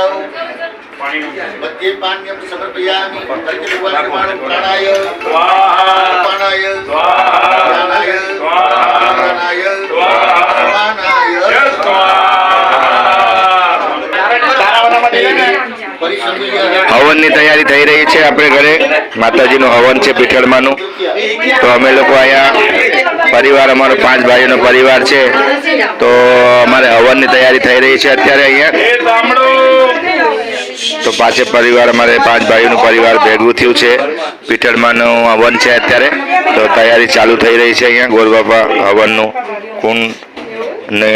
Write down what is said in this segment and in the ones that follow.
કરાવો મધ્ય પાણ્યમ સમર્પયામિ પરિચિતવાક્યમાણો પ્રાણાય અપાનાય ધ્યાનાય ધારણાય સમાનાય પરિસંગીય હવનની તૈયારી થઈ રહી છે આપણે ઘરે. માતાજીનું હવન છે પીઠળમાંનું. તો અમે લોકો અહીંયા પરિવાર, અમારો પાંચ ભાઈઓનો પરિવાર છે. તો અમારે હવનની તૈયારી થઈ રહી છે અત્યારે અહીંયા. તો પાછે પરિવાર, અમારે પાંચ ભાઈઓનું પરિવાર ભેગું થયું છે. પીઠળમાંનું હવન છે અત્યારે. તો તૈયારી ચાલુ થઈ રહી છે અહીંયા. ગોરબાપા હવનનું કુંડ ને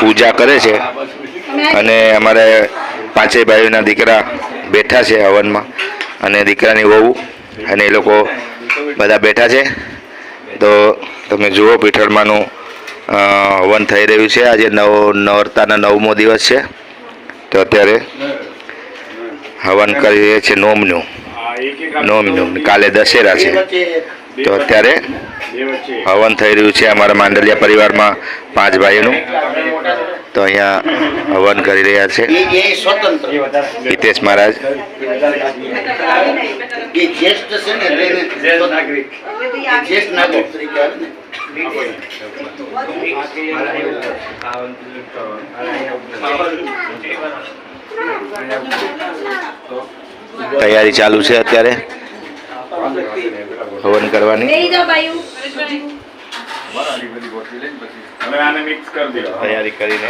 પૂજા કરે છે. અને અમારે પાંચેય ભાઈઓના દીકરા બેઠા છે હવનમાં. અને દીકરાની વહુ અને એ લોકો બધા બેઠા છે. તો તમે જુઓ પીઠળમાંનું હવન થઈ રહ્યું છે. આજે નવ, નવરતાના નવમો દિવસ છે. તો અત્યારે હવન કરી રહ્યા છે નોમનું. નોમનું. કાલે દશેરા છે. તો અત્યારે હવન થઈ રહ્યું છે અમારા માંડલિયા પરિવારમાં પાંચ ભાઈઓનું. તો અહીંયા હવન કરી રહ્યા છે. હિતેશ મહારાજ. તૈયારી ચાલુ છે અત્યારે? હવન કરવાની? તૈયારી કરીને.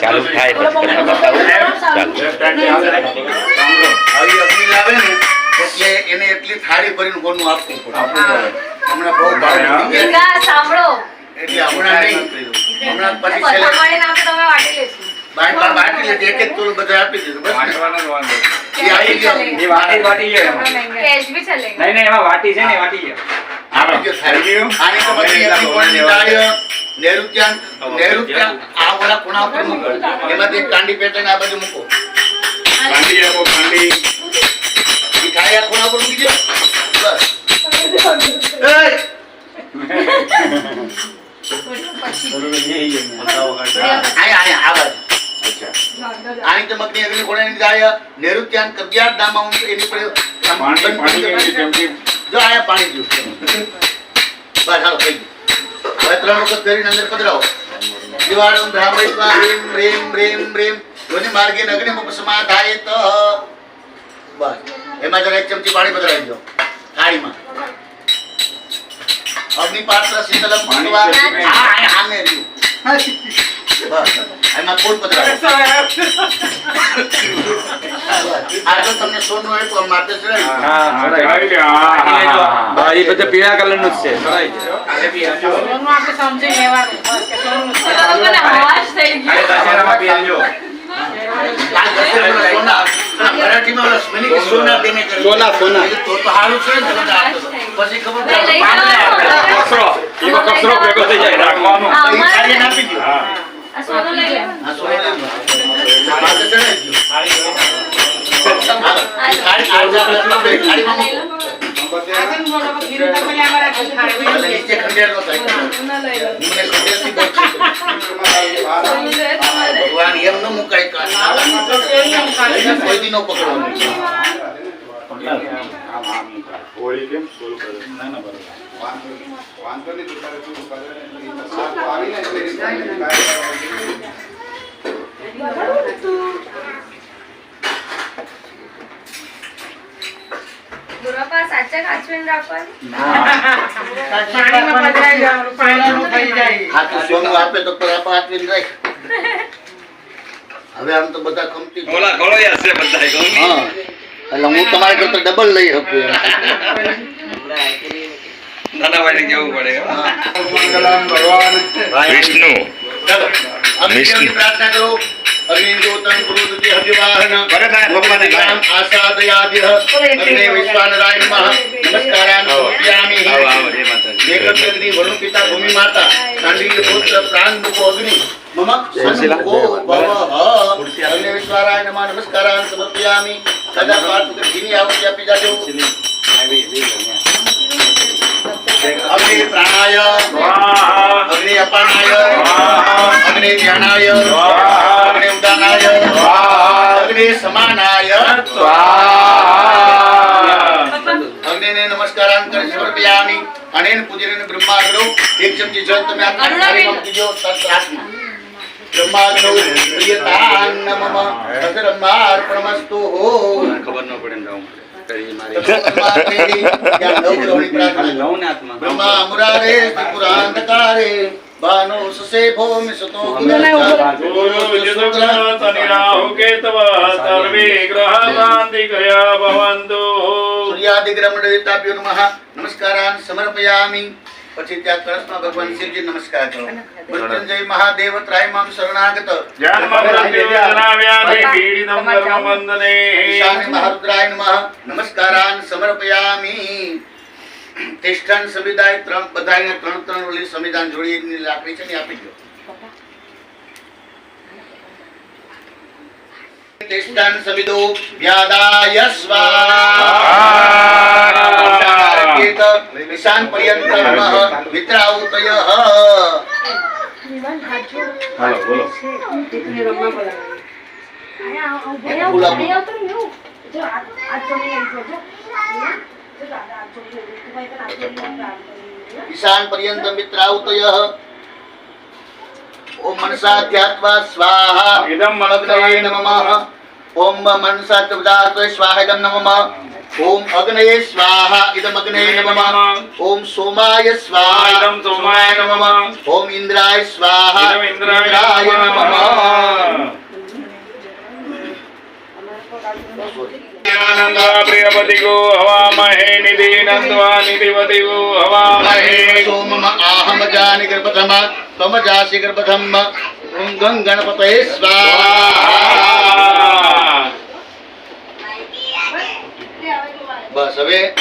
ચાલુ થાય પછી બતાવું. એટલે એને એટલી થાળી ભરીને કોનું આપવું પડે. હમણાં બહુ સાંભળો. એટલે હમણાં નહીં. હમણાં પછી બધા બાટી એક એક તોલું આપી દીધું. બસ વાટી વાટી નહીં નહીં એમાં વાટી છે ને વાટી લે. કાંડી પેટીને આ બાજુ મૂકો. કાંડી આપો કાંડી ઈ આ ખૂણા ઉપર મૂકી દો. બસ. એય! આયા, આયા, આ બાજુ. આની તો મગની અગ્નિ કોણની દાળ, નૈઋત્યાન, કબ્યાત દામા એની પર જો આયા પાણી જોયું બસ હાલો થઈ ગયું. હવે ત્રણ વખત કરીને અંદર પધરાવો. દિવાળમ બ્રાહ્મણિત્વા રીમ રીમ રીમ રીમ યોનિ માર્ગે અગ્નિમુખ સમાધાય તો બસ. એમાં જરા એક ચમચી પાણી પધરાવી દો. થાળીમાં. અગ્નિપાત્ર શીતલમ ભગવાન હા હા હા મેં રહ્યું બસ. એમાં ફૂલ પધરાવો આ તો તમને સોનું આપ્યું માથે ચડાવી એ બધા પીળા જ છે. થઈ ગયો. સોના સ્મેલિંગ સોના. પછી ખબર કચરો. ભેગો થઈ જાય રાખવાનું. ભગવાન એમ ન મુકાય. કોઈ દી ન પકડવાનું. હા તો સોનું આપે તો રાખ. હવે આમ તો બધા ખમતી જ. ઓલા છે હા એટલે હું તમારા કરતા ડબલ લઈ શકું. કેવું પડે. વિષ્ણુ વિષ્ણુ. પ્રાર્થના કરો અગ્નિજોતં ગુરુદુતિ હરિવાહન ભરતભાઈ, ભગવાનને ગાય. નામ આસાદયાદિહ અગ્ને વિશ્વાનરાય નમઃ નમસ્કારાન સમર્પયામિ આવો, આવો, જય માતાજી. મેઘમ અગ્નિ વરુણ પિતા ભૂમિ માતા કાંડીલ્ય પુત્ર પ્રાણ મુકો અગ્નિ મમ સન્મુખો ભવઃ અગ્નિ વિશ્વારાય નમઃ નમસ્કારાન સમર્પયામિ અગ્નિ પ્રાણાય અગ્નિ અપાનાય સ્વાહા અગ્નિ ધ્યાનાય સ્વાહા અગ્નિ ઉદાનાય અગ્નિ સમાનાય સ્વાહા અગ્નિને નમસ્કારાન કરી સમર્પયામિ અનેન પૂજનેન બ્રહ્માગ્નો એક ચમચી જળ તમે આ બ્રહ્માગ્રો પ્રિયતાન નમઃ. તદ્બ્રહ્માર્પણમસ્તુ ખબર ન પડે ને જાઉં કરી મારી તદ્બ્રહ્માર્પણેતિ ત્યાં નવ કરોડની પ્રાર્થના લઉં ને હાથમાં બ્રહ્મા મુરારે ત્રિપુરાંધકારે ભાનો સસે ભૌમિ સતો સૂર્યાદિગ્રમણિતાભ્યો નમઃ નમસ્કારાન સમર્પયામિ પછી ત્યાં કૃષ્ણ ભગવાન શિવજી નમસ્કાર કરો. મૃત્યુંજય મહાદેવ ત્રાયમામ શરણાગત. મહારુદ્રાય નમઃ. નમસ્કારાન સમર્પયામિ. તિષ્ઠન સંવિધાય ત્રણ બધાને ત્રણ ત્રણ ઓલી સંવિધાન જોડીની લાકડી છે ને આપી દો. તિષ્ઠન સંવિદો વ્યાદાય સ્વાહા. ઈશાન પર્યંત નમઃ વિત્રાઉતય હાલો બોલો. ઈશાન પર્યંત મિત્રાઉતય ઓમ મનસા ધ્યાત્વા સ્વાહા. ઇદમ અગ્નયે નમઃ. ઓમ મનસા તુદાત્વ સ્વાહા ઇદમ નમઃ. ઓમ અગ્નયે સ્વાહા ઇદમ અગ્નયે નમઃ ઓમ સોમાય સ્વાહા ઇદમ સોમાય નમઃ ઓમ ઇન્દ્રાય સ્વાહા ઇદમ ઇન્દ્રાય નમઃ નંદા પ્રિયપતિગો હવામહે નિધિ નંદવા નિધિપતિગો હવામહે સોમમ આહમ જાનિ ગર્ભતમ તમ જાસી ગર્ભતમ ઓમ ગં ગણપતયે સ્વાહા બસ હવે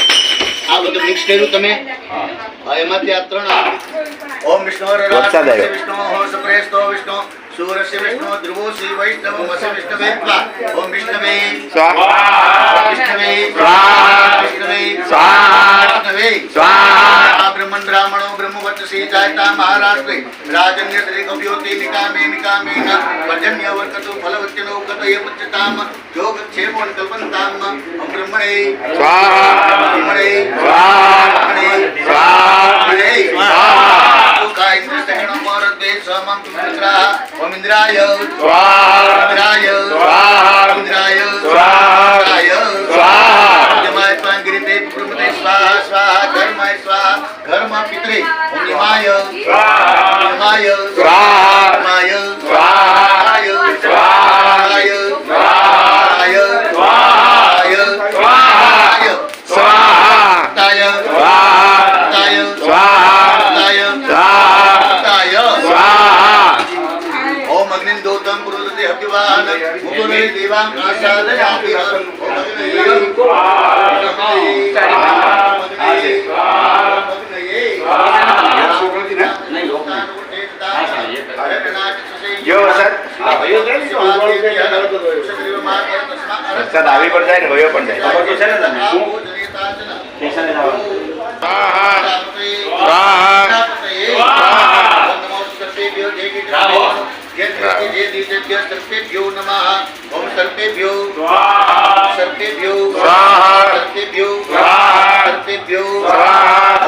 આ બધું મિક્સ કર્યું તમે? હા, એમાંથી આ ત્રણ ઓમ વિષ્ણુ વરસાદ આવ્યો. વિષ્ણુ હો સપ્રેસ્તો વિષ્ણુ સૂરસ્ય વિષ્ણુ ધ્રુવો શ્રી વૈષ્ણવ મસ વિષ્ણવે ત્વા. ઓમ વિષ્ણવે. સ્વાહા. વિષ્ણવે. સ્વાહા. વિષ્ણવે. સ્વાહા. વિષ્ણવે સ્વાહા. આ બ્રહ્મણ બ્રાહ્મણો બ્રહ્મવત્સી જાયતા મહારાષ્ટ્રે. રાજન્ય ત્રિકવ્યોતિ નિકામે નિકામેન પર્જન્ય વર્કતો ફલવત્યનો કતય પચ્યતામ યોગ કલ્પનતામ. ઓમ બ્રહ્મણે સ્વાહા બ્રહ્મણે સ્વાહા બ્રહ્મણે સ્વાહા બ્રહ્મણે સ્વાહા. સુખાય ઇન્દ્રસ્તગણો મોરદ્વે સમમ તુમિત્રા ઓમ ઇન્દ્રાય સ્વાહા ઇન્દ્રાય સ્વાહા. વરસાદ આવી પણ જાય ને વયો પણ જાય સ્વાહા સ્વાહા સર્પેભ્યો નમઃ ઓમ સર્પેભ્યો સ્વાહા સર્પેભ્યો સ્વાહા. સર્પેભ્યો સ્વાહા.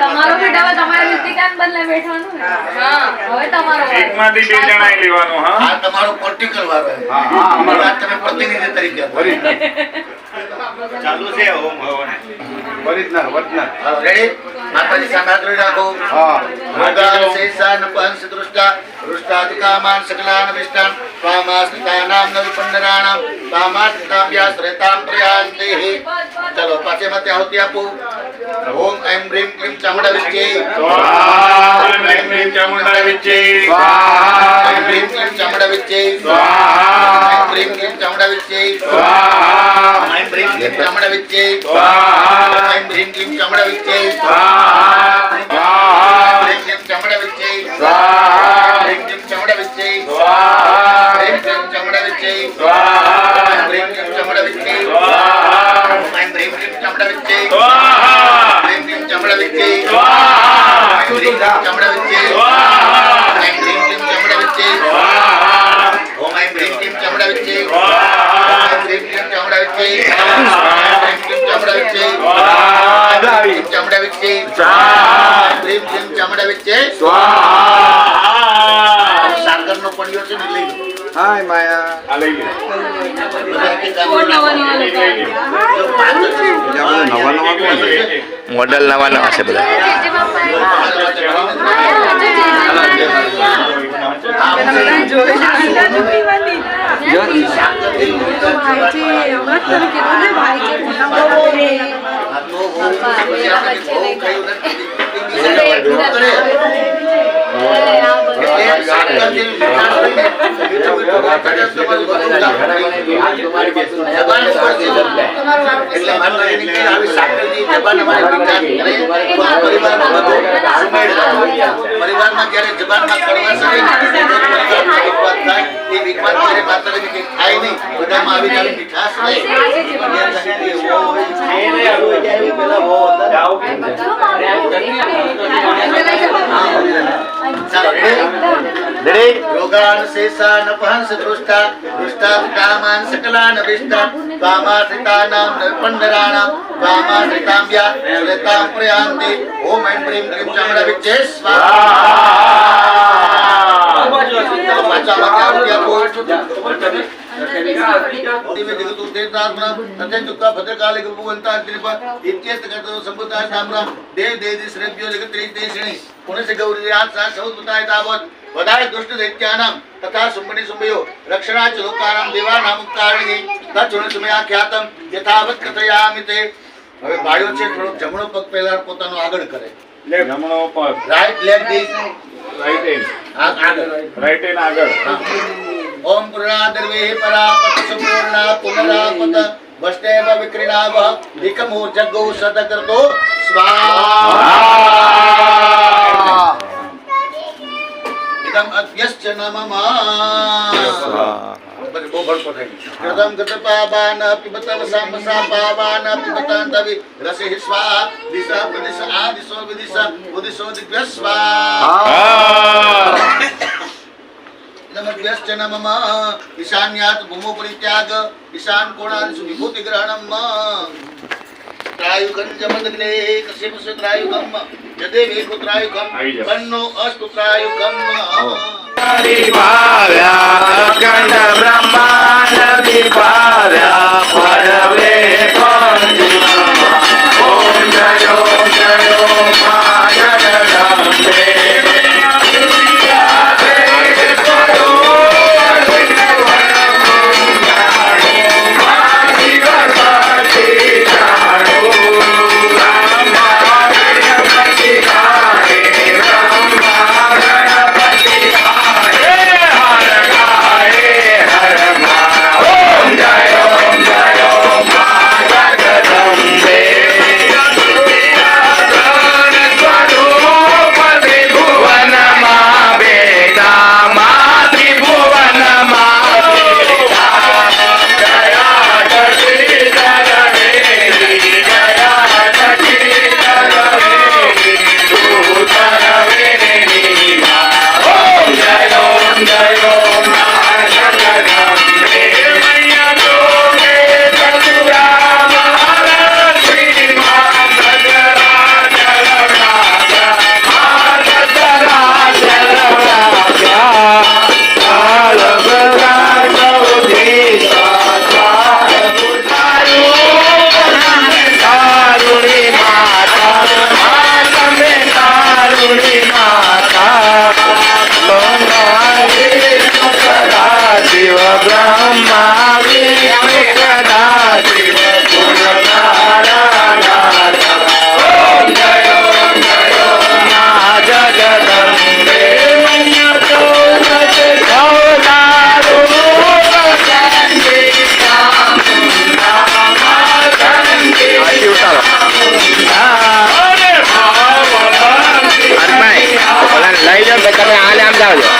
તમારો બેટા તમારે ઋતિકાન બદલે બેઠવાનું હા હવે તમારો. એકમાંથી બે જણા લેવાનો હા આ તમારો પોલિટિકલ વારો છે. હા, હા, અમારો. તમે પ્રતિનિધિ તરીકે આપો. ચાલુ છે ઓમ વરિજનર વરિજનર હાલો, ready? માતાજી સામે હાથ રાખો હા ભોગાન શેષાન પંસ દૃષ્ટા દુષ્ટાદિકામાન સકલાન વિષ્ટાન પામાસ્મિતાનામ નવિપંડરાણામ પામાસ્મિતાભ્યા શ્રેતામ પ્રયાસ્તેહિ ચલો પાછે મતે આહુતિ આપો ઓમ એમ રીમ ક્લીમ ચામુંડા વિચ્ચે સ્વાહા એમ રીમ ચામુંડા વિચ્ચે સ્વાહા એમ રીમ ક્લીમ ચામુંડા વિચ્ચે સ્વાહા એમ રીમ ક્લીમ સ્વાહા ரிங்கம் சமுட விச்சை ரிங்கம் சமுட விச்சை ரிங்கம் சமுட விச்சை ரிங்கம் சமுட விச்சை ரிங்கம் சமுட விச்சை ரிங்கம் சமுட விச்சை મોડલ નવા નવા છે બધા જેજે બાપા તમારા માટે ભણીને જો પરિવારમાં જ્યારે જબાનમાં થાય. થાય નહીં, બધામાં આવી જાય મીઠાશ રહે. रोगान् शेषान् अपहंस दृष्टा दृष्टात् कामान् सकलान् अभिष्टान् त्वामाश्रितानां नृपण्डराणां त्वामाश्रितां या सुलतां प्रयान्ति ॐ ऐं ह्रीं क्लीं चमणविच्चे स्वाहा भद्रकाले गुरुवन्ता इत्येतगतो सम्बुद्धा नाम्ना देव देवी श्रेभ्यो जगत्रैतेषिणि पुनश्च गौरी आज सा सौत्पुताय तावत् વધારે દુષ્ટ દૈત્યાનામ તથા સુમણી સુમયો રક્ષણા ચ લોકાનામ દેવાનામ ઉપકારણી તચુણ સુમયા ખ્યાતમ યથાવત કથયામિ તે. હવે ભાઈઓ છે થોડો જમણો પગ પહેલા પોતાનો આગળ કરે. લેફ્ટ. જમણો પગ. Right left this right N આગળ. રાઈટ એન આગળ. ઓમ પૂર્ણાદર્વે પરાપત સંપૂર્ણા પુનરાપત. વસ્તેવ વિક્રીણાવ નિકમો જગો સદ કરતો સ્વાહા. ઇદમ અભ્યશ્ચ નમઃ પછી બહુ ભડકો થઈ. કૃતમ કૃત પાવાન પિબતમ સામ સાપાવાન પિબતાન તવિ રસિ સ્વાહા દિશા પ્રદિશ આ દિશો વિદિશા ઉદિશો દિવ્ય સ્વાહા નમસ્તે નમઃ ઈશાન્યાત ભૂમો પરિત્યાગ ઈશાન કોણાંશુ વિભૂતિ ગ્રહણમ ત્રાયુકં જમદગ્ને કશ્યપસ્ય ત્રાયુકમ જદે વેગો ત્રાયુકમ. તન્નો અસ્તુ ત્રાયુકમ અખંડ બ્રહ્માંડ વિભાવ્યા પરવે ઓમ Dario.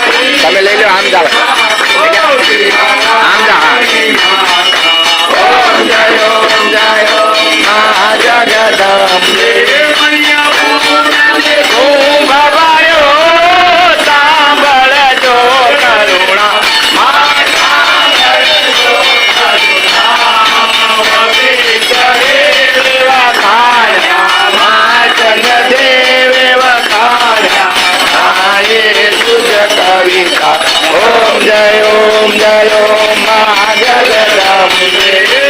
కుండలో మా జగదాంబే